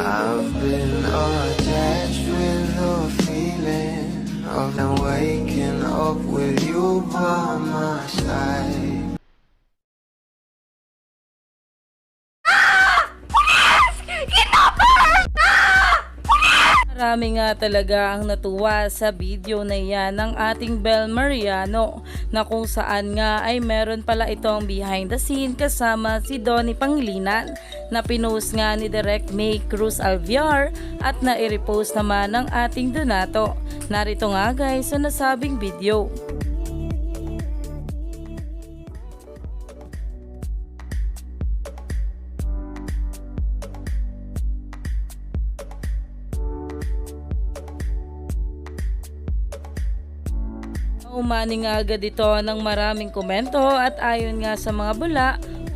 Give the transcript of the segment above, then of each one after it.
I've been attached with the feeling of now waking up with you by my side. Marami nga talaga ang natuwa sa video na yan ng ating Bel Mariano na kung saan nga ay meron pala itong behind the scene kasama si Donnie Pangilinan na pinost nga ni Direct May Cruz Alviar at na-repost naman ng ating Donato. Narito nga guys sa nasabing video. Umani nga agad ito ng maraming komento at ayon nga sa mga bula,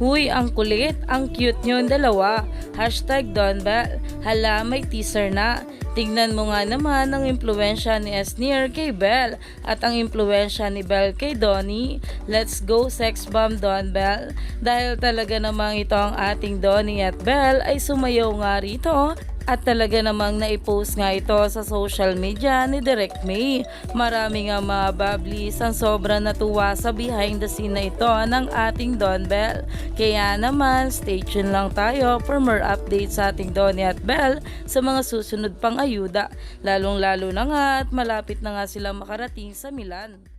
Huy, ang kulit, ang cute nyo dalawa. Hashtag Don Bell. Hala, may teaser na. Tingnan mo nga naman ang impluensya ni Esnier kay Bell at ang impluensya ni Bell kay Donnie. Let's go sex bomb Don Bell. Dahil talaga namang ito ang ating Donnie at Bell ay sumayaw nga rito at talaga namang naipost nga ito sa social media ni Direct May. Marami nga mga bablis ang sobra natuwa sa behind the scene na ito ng ating Don Bell. Kaya naman, stay tuned lang tayo for more updates sa ating Donnie at Bell sa mga susunod pang ayuda. Lalong lalo na nga at malapit na nga sila makarating sa Milan.